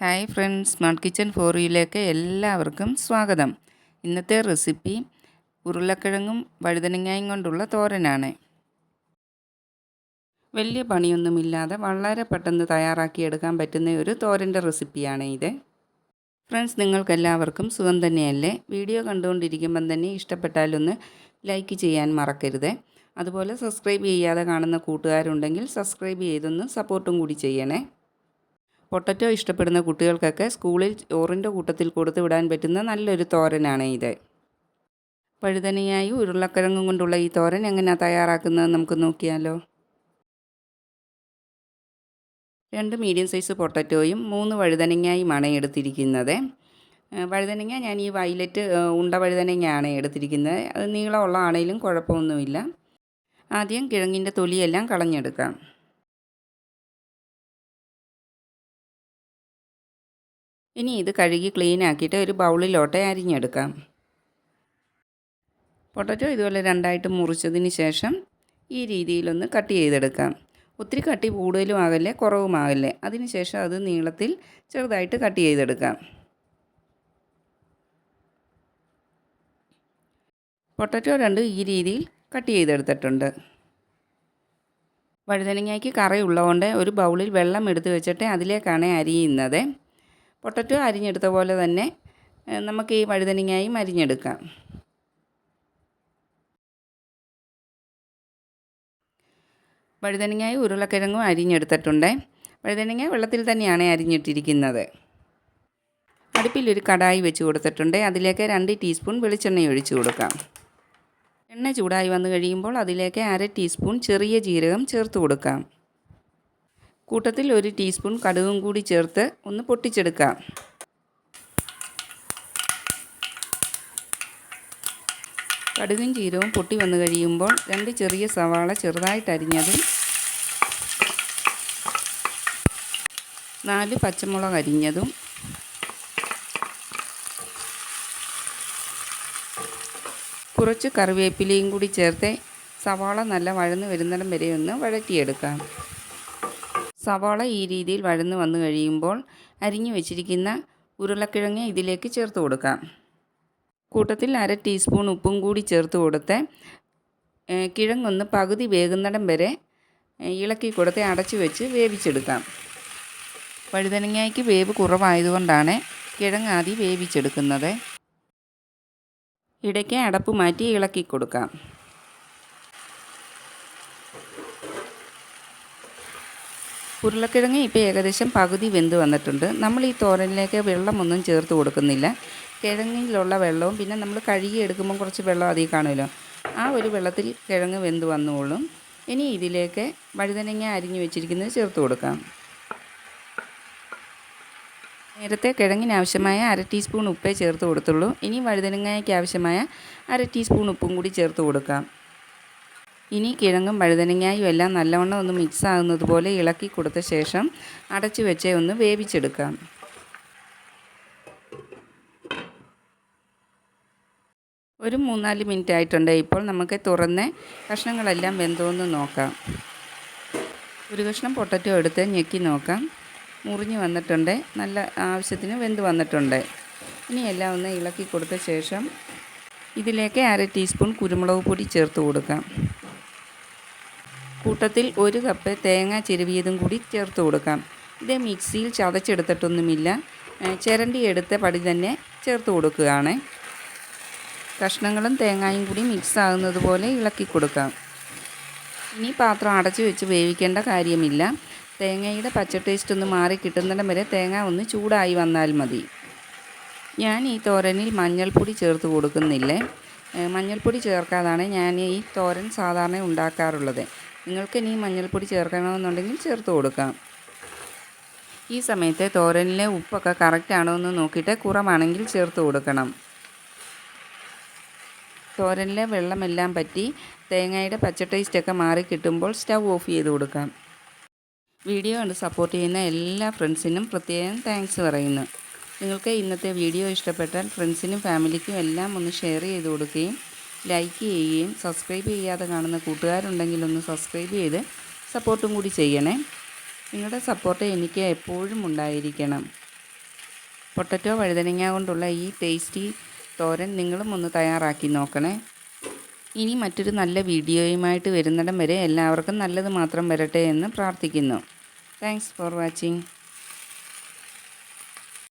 Hi friends smart kitchen ഫോറിയിലേക്ക് എല്ലാവർക്കും സ്വാഗതം. ഇന്നത്തെ റെസിപ്പി ഉരുളക്കിഴങ്ങും വഴുതനങ്ങയും കൊണ്ടുള്ള തോരനാണ്. വലിയ പണിയൊന്നുമില്ലാതെ വളരെ പെട്ടെന്ന് തയ്യാറാക്കിയെടുക്കാൻ പറ്റുന്ന ഒരു തോരന്റെ റെസിപ്പിയാണ് ഇത്. ഫ്രണ്ട്സ് നിങ്ങൾക്കെല്ലാവർക്കും സുഖം തന്നെയല്ലേ? വീഡിയോ കണ്ടുകൊണ്ടിരിക്കുമ്പം തന്നെ ഇഷ്ടപ്പെട്ടാലൊന്ന് ലൈക്ക് ചെയ്യാൻ മറക്കരുത്. അതുപോലെ സബ്സ്ക്രൈബ് ചെയ്യാതെ കാണുന്ന കൂട്ടുകാരുണ്ടെങ്കിൽ സബ്സ്ക്രൈബ് ചെയ്തൊന്ന് സപ്പോർട്ടും കൂടി ചെയ്യണേ. പൊട്ടറ്റോ ഇഷ്ടപ്പെടുന്ന കുട്ടികൾക്കൊക്കെ സ്കൂളിൽ ചോറിന്റെ കൂട്ടത്തിൽ കൊടുത്തു വിടാൻ പറ്റുന്ന നല്ലൊരു തോരനാണ് ഇത്. പഴുതനയായി ഉരുളക്കിഴങ്ങും കൊണ്ടുള്ള ഈ തോരൻ എങ്ങനെയാണ് തയ്യാറാക്കുന്നത് നമുക്ക് നോക്കിയാലോ. രണ്ട് മീഡിയം സൈസ് പൊട്ടറ്റോയും മൂന്ന് വഴുതനങ്ങയുമാണ് എടുത്തിരിക്കുന്നത്. വഴുതനങ്ങ ഞാൻ ഈ വയലറ്റ് ഉണ്ട വഴുതനങ്ങയാണ് എടുത്തിരിക്കുന്നത്. അത് നീളമുള്ള ആണെങ്കിലും കുഴപ്പമൊന്നുമില്ല. ആദ്യം കിഴങ്ങിന്റെ തൊലിയെല്ലാം കളഞ്ഞെടുക്കാം. ഇനി ഇത് കഴുകി ക്ലീൻ ആക്കിയിട്ട് ഒരു ബൗളിലോട്ട് അരിഞ്ഞെടുക്കാം. പൊട്ടറ്റോ ഇതുപോലെ രണ്ടായിട്ട് മുറിച്ചതിന് ശേഷം ഈ രീതിയിലൊന്ന് കട്ട് ചെയ്തെടുക്കാം. ഒത്തിരി കട്ടി കൂടുതലും ആകല്ലേ കുറവുമാകല്ലേ അതിനുശേഷം അത് നീളത്തിൽ ചെറുതായിട്ട് കട്ട് ചെയ്തെടുക്കാം. പൊട്ടറ്റോ രണ്ട് ഈ രീതിയിൽ കട്ട് ചെയ്തെടുത്തിട്ടുണ്ട്. വഴുതനങ്ങയ്ക്ക് കറി ഉള്ളതുകൊണ്ട് ഒരു ബൗളിൽ വെള്ളം എടുത്ത് വെച്ചിട്ട് അതിലേക്കാണ് അരിയുന്നത്. പൊട്ടറ്റോ അരിഞ്ഞെടുത്ത പോലെ തന്നെ നമുക്ക് ഈ വഴുതനങ്ങയും അരിഞ്ഞെടുക്കാം. വഴുതനങ്ങയും ഉരുളക്കിഴങ്ങും അരിഞ്ഞെടുത്തിട്ടുണ്ട്. വഴുതനങ്ങ വെള്ളത്തിൽ തന്നെയാണ് അരിഞ്ഞിട്ടിരിക്കുന്നത്. അടുപ്പിലൊരു കടായി വെച്ച് കൊടുത്തിട്ടുണ്ട്. അതിലേക്ക് രണ്ട് ടീസ്പൂൺ വെളിച്ചെണ്ണ ഒഴിച്ചു കൊടുക്കാം. എണ്ണ ചൂടായി വന്നു കഴിയുമ്പോൾ അതിലേക്ക് അര ടീസ്പൂൺ ചെറിയ ജീരകം ചേർത്ത് കൊടുക്കാം. കൂട്ടത്തിൽ ഒരു ടീസ്പൂൺ കടുകും കൂടി ചേർത്ത് ഒന്ന് പൊട്ടിച്ചെടുക്കാം. കടുകും ജീരവും പൊട്ടി വന്നു കഴിയുമ്പോൾ രണ്ട് ചെറിയ സവാള ചെറുതായിട്ട് അരിഞ്ഞതും നാല് പച്ചമുളക് അരിഞ്ഞതും കുറച്ച് കറിവേപ്പിലയും കൂടി ചേർത്ത് സവാള നല്ല വഴന്ന് വരുന്നിടം വരെ ഒന്ന് വഴറ്റിയെടുക്കാം. സവാള ഈ രീതിയിൽ വഴന്ന് വന്നു കഴിയുമ്പോൾ അരിഞ്ഞു വെച്ചിരിക്കുന്ന ഉരുളക്കിഴങ്ങ് ഇതിലേക്ക് ചേർത്ത് കൊടുക്കാം. കൂട്ടത്തിൽ അര ടീസ്പൂൺ ഉപ്പും കൂടി ചേർത്ത് കൊടുത്ത് കിഴങ്ങൊന്ന് പകുതി വേകുന്നിടം വരെ ഇളക്കി കൊടുത്ത് അടച്ചു വെച്ച് വേവിച്ചെടുക്കാം. വഴുതനങ്ങയ്ക്ക് വേവ് കുറവായതുകൊണ്ടാണ് കിഴങ്ങ് ആദ്യം വേവിച്ചെടുക്കുന്നത്. ഇടയ്ക്ക് അടപ്പ് മാറ്റി ഇളക്കി കൊടുക്കാം. ഉരുളക്കിഴങ്ങ് ഇപ്പോൾ ഏകദേശം പകുതി വെന്ത് വന്നിട്ടുണ്ട്. നമ്മൾ ഈ തോരനിലേക്ക് വെള്ളമൊന്നും ചേർത്ത് കൊടുക്കുന്നില്ല. കിഴങ്ങിലുള്ള വെള്ളവും പിന്നെ നമ്മൾ കഴുകി എടുക്കുമ്പോൾ കുറച്ച് വെള്ളം അധികം കാണുമല്ലോ. ആ ഒരു വെള്ളത്തിൽ കിഴങ്ങ് വെന്ത് വന്നോളും. ഇനി ഇതിലേക്ക് വഴുതനങ്ങ അരിഞ്ഞു വെച്ചിരിക്കുന്നത് ചേർത്ത് കൊടുക്കാം. നേരത്തെ കിഴങ്ങിന് ആവശ്യമായ അര ടീസ്പൂൺ ഉപ്പേ ചേർത്ത് കൊടുത്തുള്ളൂ. ഇനി വഴുതനങ്ങയ്ക്ക് ആവശ്യമായ അര ടീസ്പൂൺ ഉപ്പും കൂടി ചേർത്ത് കൊടുക്കാം. ഇനി കിഴങ്ങും വഴുതനങ്ങായും എല്ലാം നല്ലവണ്ണം ഒന്ന് മിക്സ് ആകുന്നത് പോലെ ഇളക്കി കൊടുത്ത ശേഷം അടച്ചു വെച്ച് ഒന്ന് വേവിച്ചെടുക്കാം. ഒരു മൂന്നാൽ മിനിറ്റ് ആയിട്ടുണ്ട്. ഇപ്പോൾ നമുക്ക് തുറന്ന് കഷ്ണങ്ങളെല്ലാം വെന്തോന്ന് നോക്കാം. ഒരു കഷ്ണം പൊട്ടറ്റോ എടുത്ത് ഞെക്കി നോക്കാം. മുറിഞ്ഞ് വന്നിട്ടുണ്ട്. നല്ല ആവശ്യത്തിന് വെന്ത് വന്നിട്ടുണ്ട്. ഇനി എല്ലാം ഒന്ന് ഇളക്കി കൊടുത്ത ശേഷം ഇതിലേക്ക് അര ടീസ്പൂൺ കുരുമുളക് പൊടി ചേർത്ത് കൊടുക്കാം. കൂട്ടത്തിൽ ഒരു കപ്പ് തേങ്ങ ചിരവിയതും കൂടി ചേർത്ത് കൊടുക്കാം. ഇത് മിക്സിയിൽ ചതച്ചെടുത്തിട്ടൊന്നുമില്ല. ചിരണ്ടി എടുത്ത പടി തന്നെ ചേർത്ത് കൊടുക്കുകയാണ്. കഷ്ണങ്ങളും തേങ്ങയും കൂടി മിക്സ് ആകുന്നത് പോലെ ഇളക്കി കൊടുക്കാം. ഇനി പാത്രം അടച്ചു വെച്ച് വേവിക്കേണ്ട കാര്യമില്ല. തേങ്ങയുടെ പച്ച ടേസ്റ്റ് ഒന്ന് മാറി കിട്ടുന്നിടം വരെ തേങ്ങ ഒന്ന് ചൂടായി വന്നാൽ മതി. ഞാൻ ഈ തോരനിൽ മഞ്ഞൾപ്പൊടി ചേർത്ത് കൊടുക്കുന്നില്ലേ? മഞ്ഞൾപ്പൊടി ചേർക്കാതാണ് ഞാൻ ഈ തോരൻ സാധാരണ ഉണ്ടാക്കാറുള്ളത്. നിങ്ങൾക്ക് ഇനി മഞ്ഞൾപ്പൊടി ചേർക്കണമെന്നുണ്ടെങ്കിൽ ചേർത്ത് കൊടുക്കാം. ഈ സമയത്ത് തോരനിലെ ഉപ്പൊക്കെ കറക്റ്റ് ആണോ എന്ന് നോക്കിയിട്ട് കുറവാണെങ്കിൽ ചേർത്ത് കൊടുക്കണം. തോരനിലെ വെള്ളമെല്ലാം പറ്റി തേങ്ങയുടെ പച്ച ടേസ്റ്റൊക്കെ മാറി കിട്ടുമ്പോൾ സ്റ്റൗ ഓഫ് ചെയ്ത് കൊടുക്കാം. വീഡിയോ കണ്ട് സപ്പോർട്ട് ചെയ്യുന്ന എല്ലാ ഫ്രണ്ട്സിനും പ്രത്യേകം താങ്ക്സ് പറയുന്നു. നിങ്ങൾക്ക് ഇന്നത്തെ വീഡിയോ ഇഷ്ടപ്പെട്ടാൽ ഫ്രണ്ട്സിനും ഫാമിലിക്കും എല്ലാം ഒന്ന് ഷെയർ ചെയ്ത് കൊടുക്കുകയും ലൈക്ക് ചെയ്യുകയും സബ്സ്ക്രൈബ് ചെയ്യാതെ കാണുന്ന കൂട്ടുകാരുണ്ടെങ്കിൽ ഒന്ന് സബ്സ്ക്രൈബ് ചെയ്ത് സപ്പോർട്ടും കൂടി ചെയ്യണേ. നിങ്ങളുടെ സപ്പോർട്ട് എനിക്ക് എപ്പോഴും ഉണ്ടായിരിക്കണം. പൊട്ടറ്റോ വഴുതനങ്ങ കൊണ്ടുള്ള ഈ ടേസ്റ്റി തോരൻ നിങ്ങളും ഒന്ന് തയ്യാറാക്കി നോക്കണേ. ഇനി മറ്റൊരു നല്ല വീഡിയോയുമായിട്ട് വരുന്നിടം വരെ എല്ലാവർക്കും നല്ലത് മാത്രം വരട്ടെ എന്ന് പ്രാർത്ഥിക്കുന്നു. Thanks for watching